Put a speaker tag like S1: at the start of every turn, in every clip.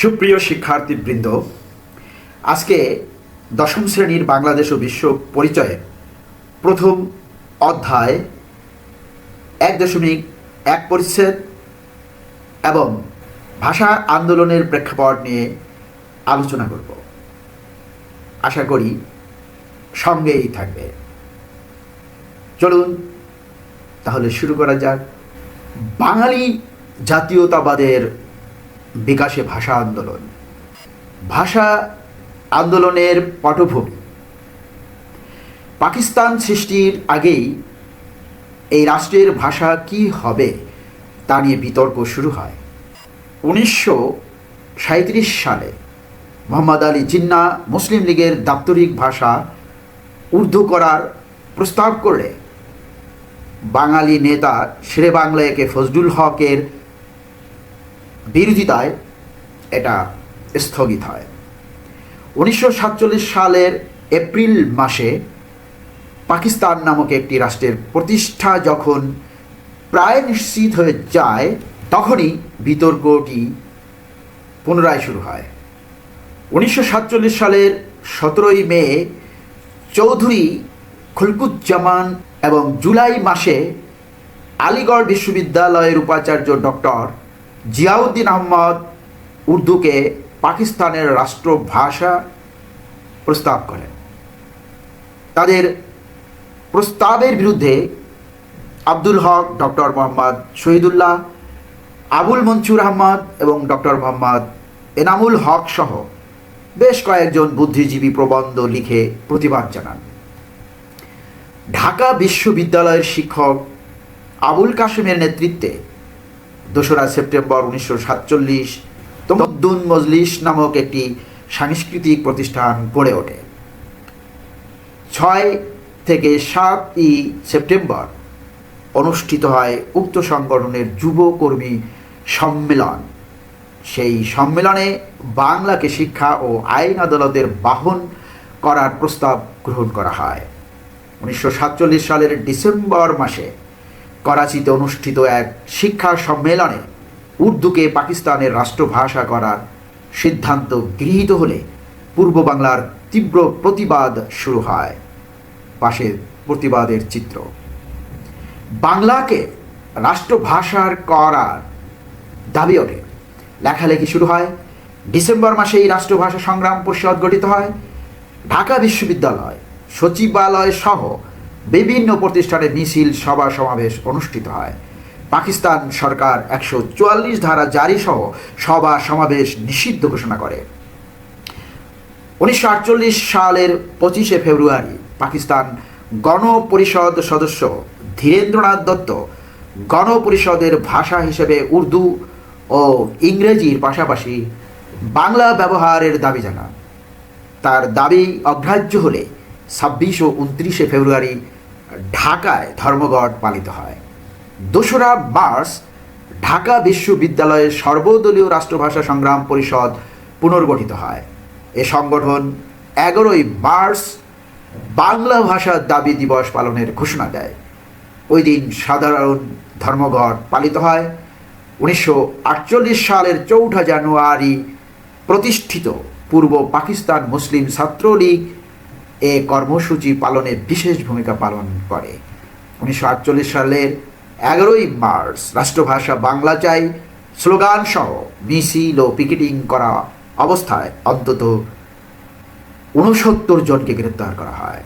S1: সুপ্রিয় শিক্ষার্থীবৃন্দ, আজকে দশম শ্রেণির বাংলাদেশ ও বিশ্ব পরিচয়ে প্রথম অধ্যায় এক দশমিক এক পরিচ্ছেদ এবং ভাষা আন্দোলনের প্রেক্ষাপট নিয়ে আলোচনা করব। আশা করি সঙ্গেই থাকবে। চলুন তাহলে শুরু করা যাক। বাঙালি জাতীয়তাবাদের বিকাশে ভাষা আন্দোলন। ভাষা আন্দোলনের পটভূমি। পাকিস্তান সৃষ্টির আগেই এই রাষ্ট্রের ভাষা কি হবে তা নিয়ে বিতর্ক শুরু হয়। উনিশশো সালে মোহাম্মদ আলী জিন্না মুসলিম লীগের দাপ্তরিক ভাষা উর্দু করার প্রস্তাব করলে বাঙালি নেতা শেরে বাংলা একে ফজলুল হকের বিরোধিতায় এটা স্থগিত হয়। উনিশশো সাতচল্লিশ সালের এপ্রিল মাসে পাকিস্তান নামক একটি রাষ্ট্রের প্রতিষ্ঠা যখন প্রায় নিশ্চিত হয়ে যায়, তখনই বিতর্কটি পুনরায় শুরু হয়। উনিশশো সাতচল্লিশ সালের সতেরোই মে, চৌধুরী খুলকুজ্জামান এবং জুলাই মাসে আলিগড় বিশ্ববিদ্যালয়ের উপাচার্য ডক্টর জিয়াউদ্দিন আহমদ উর্দুকে পাকিস্তানের রাষ্ট্রভাষা প্রস্তাব করেন। তাদের প্রস্তাবের বিরুদ্ধে আব্দুল হক, ডক্টর মোহাম্মদ শহীদুল্লাহ, আবুল মনসুর আহমদ এবং ডক্টর মোহাম্মদ এনামুল হক সহ বেশ কয়েকজন বুদ্ধিজীবী প্রবন্ধ লিখে প্রতিবাদ জানান। ঢাকা বিশ্ববিদ্যালয়ের শিক্ষক আবুল কাশেমের নেতৃত্বে দোসরা সেপ্টেম্বর উনিশশো সাতচল্লিশ মজলিস নামক একটি সাংস্কৃতিক প্রতিষ্ঠান গড়ে ওঠে। ছয় থেকে সাতই সেপ্টেম্বর অনুষ্ঠিত হয় উক্ত সংগঠনের যুব কর্মী সম্মেলন। সেই সম্মেলনে বাংলাকে শিক্ষা ও আইন আদালতের বাহন করার প্রস্তাব গ্রহণ করা হয়। উনিশশো সাতচল্লিশ সালের ডিসেম্বর মাসে করাচিতে অনুষ্ঠিত এক শিক্ষা সম্মেলনে উর্দুকে পাকিস্তানের রাষ্ট্রভাষা করার সিদ্ধান্ত গৃহীত হলে পূর্ব বাংলার তীব্র প্রতিবাদ শুরু হয়। পাশে প্রতিবাদের চিত্র। বাংলাকে রাষ্ট্রভাষার করার দাবি ওঠে লেখালেখি শুরু হয়। ডিসেম্বর মাসে এই রাষ্ট্রভাষা সংগ্রাম পরিষদ গঠিত হয়। ঢাকা বিশ্ববিদ্যালয় সচিবালয় সহ বিভিন্ন প্রতিষ্ঠানে মিছিল, সভা, সমাবেশ অনুষ্ঠিত হয়। পাকিস্তান সরকার একশো চুয়াল্লিশ ধারা জারি সহ সভা, সমাবেশ নিষিদ্ধ ঘোষণা করে। উনিশশো আটচল্লিশ সালের পঁচিশে ফেব্রুয়ারি পাকিস্তান গণপরিষদ সদস্য ধীরেন্দ্রনাথ দত্ত গণপরিষদের ভাষা হিসেবে উর্দু ও ইংরেজির পাশাপাশি বাংলা ব্যবহারের দাবি জানান। তার দাবি অগ্রাহ্য হলে ছাব্বিশ ও উনত্রিশে ফেব্রুয়ারি ঢাকায় ধর্মঘট পালিত হয়। দোসরা মার্চ ঢাকা বিশ্ববিদ্যালয়ের সর্বদলীয় রাষ্ট্রভাষা সংগ্রাম পরিষদ পুনর্গঠিত হয়। এ সংগঠন এগারোই মার্চ বাংলা ভাষার দাবি দিবস পালনের ঘোষণা দেয়। ওই দিন সাধারণ ধর্মঘট পালিত হয়। উনিশশো আটচল্লিশ সালের চৌঠা জানুয়ারি প্রতিষ্ঠিত পূর্ব পাকিস্তান মুসলিম ছাত্রলীগ এ কর্মসূচি পালনে বিশেষ ভূমিকা পালন করে। উনিশশো আটচল্লিশ সালের এগারোই মার্চ রাষ্ট্রভাষা বাংলা চাই স্লোগান সহ মিছিল ও পিকেটিং করা অবস্থায় অন্তত উনসত্তর জনকে গ্রেপ্তার করা হয়।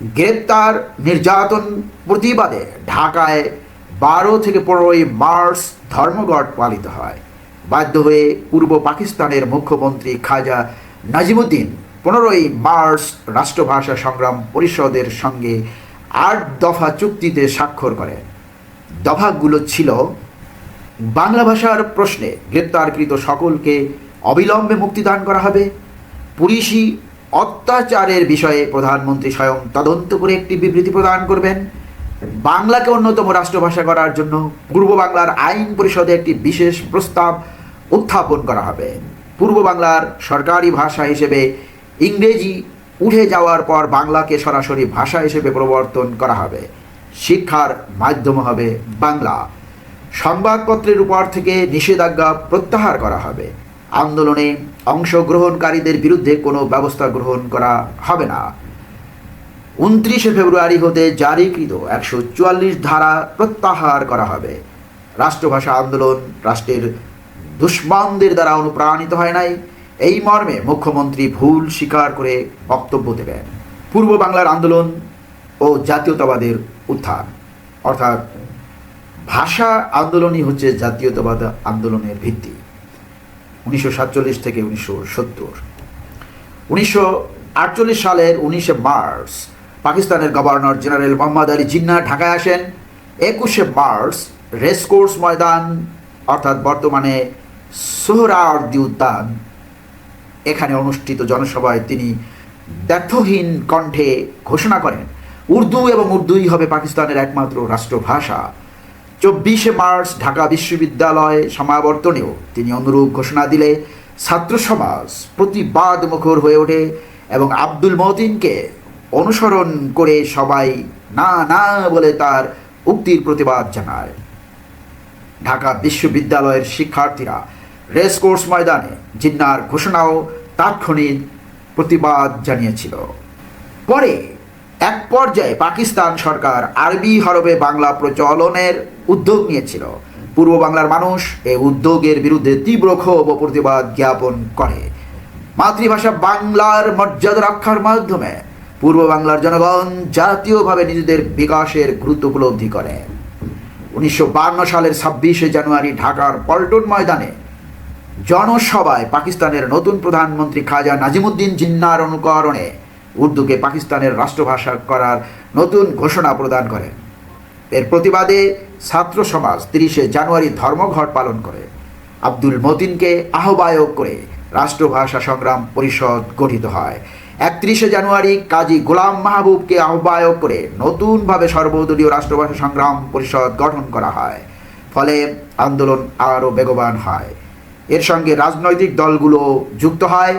S1: গ্রেপ্তার নির্যাতন প্রতিবাদে ঢাকায় বারো থেকে পনেরোই মার্চ ধর্মঘট পালিত হয়। বাধ্য হয়ে পূর্ব পাকিস্তানের মুখ্যমন্ত্রী খাজা নাজিমুদ্দিন পনেরোই মার্চ রাষ্ট্রভাষা সংগ্রাম পরিষদের সঙ্গে আট দফা চুক্তিতে স্বাক্ষর করেন দফাগুলো ছিল বাংলা ভাষার প্রশ্নে গ্রেপ্তারকৃত সকলকে অবিলম্বে মুক্তিদান করা হবে, পুলিশি অত্যাচারের বিষয়ে প্রধানমন্ত্রী স্বয়ং তদন্ত করে একটি বিবৃতি প্রদান করবেন, বাংলাকে অন্যতম রাষ্ট্রভাষা করার জন্য পূর্ব বাংলার আইন পরিষদে একটি বিশেষ প্রস্তাব উত্থাপন করা হবে। পূর্ব বাংলার সরকারি ভাষা হিসেবে ইংরেজি উঠে যাওয়ার পর বাংলাকে সরাসরি ভাষা হিসেবে প্রবর্তন করা হবে। শিক্ষার মাধ্যম হবে বাংলা। সংবাদপত্রের উপর থেকে নিষেধাজ্ঞা প্রত্যাহার করা হবে। আন্দোলনে অংশগ্রহণকারীদের বিরুদ্ধে কোনো ব্যবস্থা গ্রহণ করা হবে না। উনত্রিশে ফেব্রুয়ারি হতে জারিকৃত একশো চুয়াল্লিশ ধারা প্রত্যাহার করা হবে। রাষ্ট্রভাষা আন্দোলন রাষ্ট্রের দুশ্মনদের দ্বারা অনুপ্রাণিত হয় নাই। এই মর্মে মুখ্যমন্ত্রী ভুল স্বীকার করে বক্তব্য দেবেন। পূর্ব বাংলার আন্দোলন ও জাতীয়তাবাদের উত্থান। অর্থাৎ ভাষা আন্দোলনই হচ্ছে জাতীয়তাবাদ আন্দোলনের ভিত্তি। উনিশশো সাতচল্লিশ থেকে উনিশশো সত্তর। উনিশশো আটচল্লিশ সালের উনিশে মার্চ পাকিস্তানের গভর্নর জেনারেল মোহাম্মদ আলী জিন্না ঢাকায় আসেন। একুশে মার্চ রেসকোর্স ময়দান, অর্থাৎ বর্তমানে সোহরাওয়ার্দী উদ্যান এখানে অনুষ্ঠিত জনসভায় তিনি ব্যর্থহীন কণ্ঠে ঘোষণা করেন, উর্দু এবং উর্দুই হবে পাকিস্তানের একমাত্র রাষ্ট্রভাষা। চব্বিশে মার্চ ঢাকা বিশ্ববিদ্যালয় সমাবর্তনেও তিনি অনুরূপ ঘোষণা দিলে ছাত্র সমাজ প্রতিবাদ মুখর হয়ে ওঠে এবং আব্দুল মতিনকে অনুসরণ করে সবাই না না বলে তার উক্তির প্রতিবাদ জানায়। ঢাকা বিশ্ববিদ্যালয়ের শিক্ষার্থীরা রেসকোর্স ময়দানে জিন্নার ঘোষণাও তাৎক্ষণিক প্রতিবাদ জানিয়েছিল। পরে এক পর্যায়ে পাকিস্তান সরকার আরবি হরফে বাংলা প্রচলনের উদ্যোগ নিয়েছিল। পূর্ব বাংলার মানুষ এই উদ্যোগের বিরুদ্ধে তীব্র ক্ষোভ ও প্রতিবাদ জ্ঞাপন করে। মাতৃভাষা বাংলার মর্যাদা রক্ষার মাধ্যমে পূর্ব বাংলার জনগণ জাতীয়ভাবে নিজেদের বিকাশের গুরুত্ব উপলব্ধি করে। উনিশশো সালের ছাব্বিশে জানুয়ারি ঢাকার পল্টন ময়দানে জনসভায় পাকিস্তানের নতুন প্রধানমন্ত্রী খাজা নাজিমুদ্দিন জিন্নার অনুকরণে উর্দুকে পাকিস্তানের রাষ্ট্রভাষা করার নতুন ঘোষণা প্রদান করেন। এর প্রতিবাদে ছাত্র সমাজ তিরিশে জানুয়ারি ধর্মঘট পালন করে। আব্দুল মতিনকে আহ্বায়ক করে রাষ্ট্রভাষা সংগ্রাম পরিষদ গঠিত হয়। একত্রিশে জানুয়ারি কাজী গোলাম মাহবুবকে আহ্বায়ক করে নতুনভাবে সর্বদলীয় রাষ্ট্রভাষা সংগ্রাম পরিষদ গঠন করা হয়। ফলে আন্দোলন আরও বেগবান হয়। এর সঙ্গে রাজনৈতিক দলগুলো যুক্ত হয়।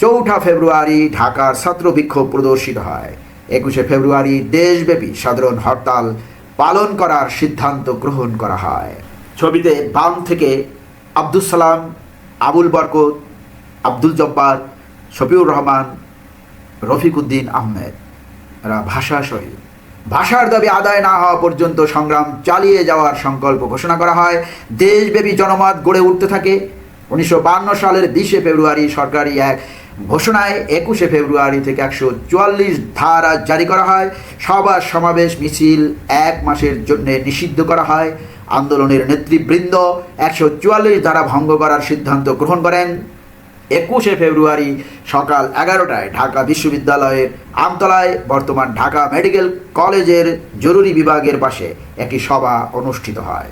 S1: চৌঠা ফেব্রুয়ারি ঢাকার ছাত্র বিক্ষোভ প্রদর্শিত হয়। একুশে ফেব্রুয়ারি দেশব্যাপী সাধারণ হরতাল পালন করার সিদ্ধান্ত গ্রহণ করা হয়। ছবিতে বাম থেকে আব্দুল সালাম, আবুল বরকত, আব্দুল জব্বার, শফিউর রহমান রফিকুদ্দিন আহমেদ এরা ভাষা শহীদ। ভাষার দাবি আদায় না হওয়া পর্যন্ত সংগ্রাম চালিয়ে যাওয়ার সংকল্প ঘোষণা করা হয়। দেশব্যাপী জনমত গড়ে উঠতে থাকে। উনিশশো সালের বিশে ফেব্রুয়ারি সরকারি এক ঘোষণায় একুশে ফেব্রুয়ারি থেকে একশো চুয়াল্লিশ ধারা জারি করা হয়। সভা, সমাবেশ, মিছিল এক মাসের জন্য নিষিদ্ধ করা হয়। আন্দোলনের নেতৃবৃন্দ একশো চুয়াল্লিশ ধারা ভঙ্গ করার সিদ্ধান্ত গ্রহণ করেন। একুশে ফেব্রুয়ারি সকাল এগারোটায় ঢাকা বিশ্ববিদ্যালয়ের আমতলায় বর্তমান ঢাকা মেডিকেল কলেজের জরুরি বিভাগের পাশে একটি সভা অনুষ্ঠিত হয়।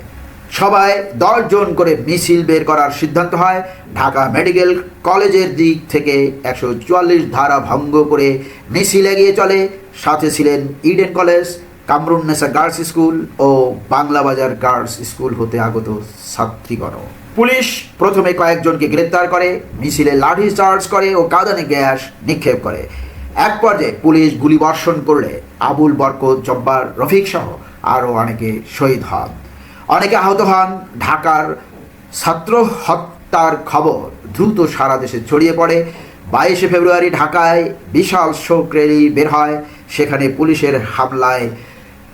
S1: সভায় দশজন করে মিছিল বের করার সিদ্ধান্ত হয়। ঢাকা মেডিকেল কলেজের দিক থেকে একশো চুয়াল্লিশ ধারা ভঙ্গ করে মিছিল এগিয়ে চলে। সাথে ছিলেন Eden college Kamrunnesa girls school ও বাংলা বাজার গার্লস স্কুল হতে আগত ছাত্রীগণ। পুলিশ প্রথমে কয়েকজনকে গ্রেপ্তার করে, মিছিলে লাঠি চার্জ করে ও কাঁদানে গ্যাস নিক্ষেপ করে। এক পর্যায়ে পুলিশ গুলিবর্ষণ করলে আবুল বরকত জব্বার রফিক সহ আরও অনেকে শহীদ হন। অনেকে আহত হন। ঢাকার ছাত্র হত্যার খবর দ্রুত সারা দেশে ছড়িয়ে পড়ে। বাইশে ফেব্রুয়ারি ঢাকায় বিশাল শোক র্যালি বের হয়। সেখানে পুলিশের হামলায়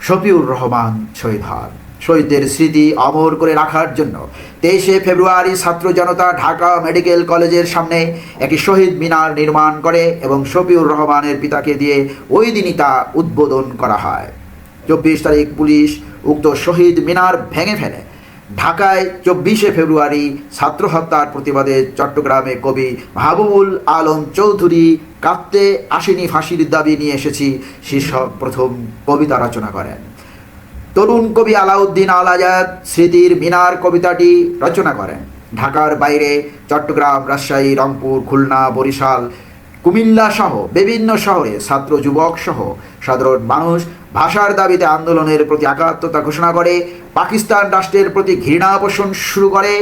S1: শফিউর রহমান শহীদ হন। শহীদদের স্মৃতি অমর করে রাখার জন্য তেইশে ফেব্রুয়ারি ছাত্র জনতা ঢাকা মেডিকেল কলেজের সামনে একটি শহীদ মিনার নির্মাণ করে এবং শফিউর রহমানের পিতাকে দিয়ে ওই দিনই তা উদ্বোধন করা হয়। চব্বিশ তারিখ পুলিশ উক্ত শহীদ মিনার ভেঙে ফেলে। ঢাকায় চব্বিশে ফেব্রুয়ারি ছাত্র হত্যার প্রতিবাদে চট্টগ্রামে কবি মাহবুবুল আলম চৌধুরী কাঁদতে আসেনি ফাঁসির দাবি নিয়ে এসেছি শীর্ষক প্রথম কবিতা রচনা করেন। তরুণ কবি আলাউদ্দিন আল আজাদ স্মৃতির মিনার কবিতাটি রচনা করেন। ঢাকার বাইরে চট্টগ্রাম, রাজশাহী, রংপুর, খুলনা, বরিশাল, কুমিল্লা সহ বিভিন্ন শহরে ছাত্র, যুবক সহ সাধারণ মানুষ ভাষার দাবিতে আন্দোলনের প্রতি একাত্মতা ঘোষণা করে, পাকিস্তান রাষ্ট্রের প্রতি ঘৃণা পোষণ শুরু করে।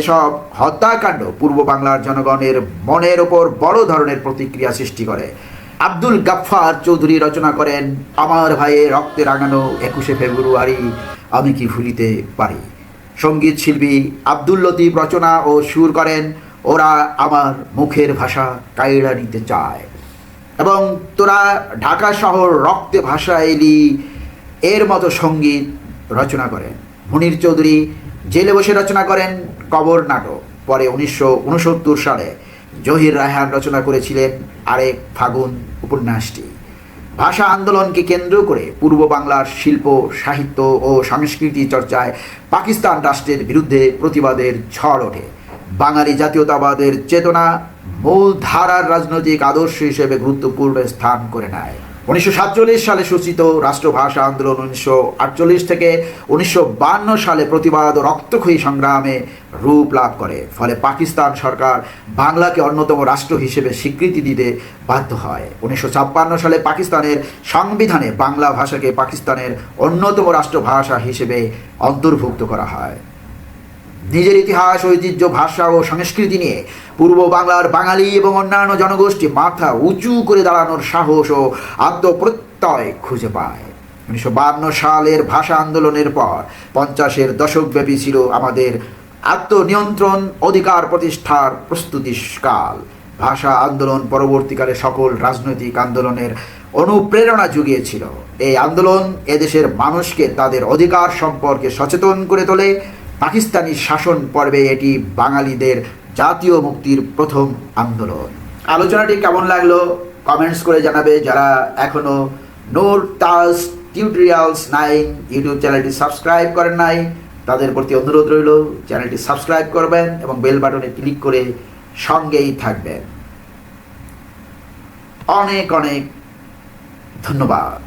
S1: এসব হত্যাকাণ্ড পূর্ব বাংলার জনগণের মনের ওপর বড় ধরনের প্রতিক্রিয়া সৃষ্টি করে। আব্দুল গাফফার চৌধুরী রচনা করেন, আমার ভাইয়ে রক্তে রাঙানো একুশে ফেব্রুয়ারি, আমি কি ভুলিতে পারি? সংগীত শিল্পী আব্দুল লতিফ রচনা ও সুর করেন, ওরা আমার মুখের ভাষা কাইড়া নিতে চায়। এবং তোরা ঢাকা শহর রক্তে ভাষা এলি, এর মতো সংগীত রচনা করেন। মুনির চৌধুরী জেলে বসে রচনা করেন কবর নাটক। পরে উনিশশো উনসত্তর সালে জহির রায়হান রচনা করেছিলেন আরেক ফাগুন উপন্যাসটি। ভাষা আন্দোলনকে কেন্দ্র করে পূর্ব বাংলার শিল্প, সাহিত্য ও সংস্কৃতি চর্চায় পাকিস্তান রাষ্ট্রের বিরুদ্ধে প্রতিবাদের ঝড় ওঠে। বাঙালি জাতীয়তাবাদের চেতনা মূল ধারার রাজনৈতিক আদর্শ হিসেবে গুরুত্বপূর্ণ স্থান করে নেয়। উনিশশো সাতচল্লিশ সালে সূচিত রাষ্ট্রভাষা আন্দোলন উনিশশো আটচল্লিশ থেকে উনিশশো সালে প্রতিবাদ ও রক্তক্ষয়ী সংগ্রামে রূপ লাভ করে। ফলে পাকিস্তান সরকার বাংলাকে অন্যতম রাষ্ট্র হিসেবে স্বীকৃতি দিতে বাধ্য হয়। উনিশশো ছাপ্পান্ন সালে পাকিস্তানের সংবিধানে বাংলা ভাষাকে পাকিস্তানের অন্যতম রাষ্ট্রভাষা হিসেবে অন্তর্ভুক্ত করা হয়। নিজের ইতিহাস, ঐতিহ্য, ভাষা ও সংস্কৃতি নিয়ে পূর্ব বাংলার বাঙালি এবং অন্যান্য জনগোষ্ঠী মাথা উঁচু করে দাঁড়ানোর সাহস ও আত্মপ্রত্যয় খুঁজে পায়। উনিশশো বান্ন সালের ভাষা আন্দোলনের পর পঞ্চাশের দশকব্যাপী ছিল আমাদের আত্মনিয়ন্ত্রণ অধিকার প্রতিষ্ঠার প্রস্তুতিকাল। ভাষা আন্দোলন পরবর্তীকালে সকল রাজনৈতিক আন্দোলনের অনুপ্রেরণা জুগিয়েছিল। এই আন্দোলন এদেশের মানুষকে তাদের অধিকার সম্পর্কে সচেতন করে তোলে পাকিস্তানি শাসন পর্বে এটি বাঙালিদের জাতীয় মুক্তির প্রথম আন্দোলন। আলোচনাটি কেমন লাগল? কমেন্টস করে জানাবে যারা এখনও Noor Taj tutorials nine YouTube চ্যানেলটি সাবস্ক্রাইব করেন নাই, তাদের প্রতি অনুরোধ রইল, চ্যানেলটি সাবস্ক্রাইব করবেন এবং বেল বাটনে ক্লিক করে সঙ্গেই থাকবেন। অনেক অনেক ধন্যবাদ।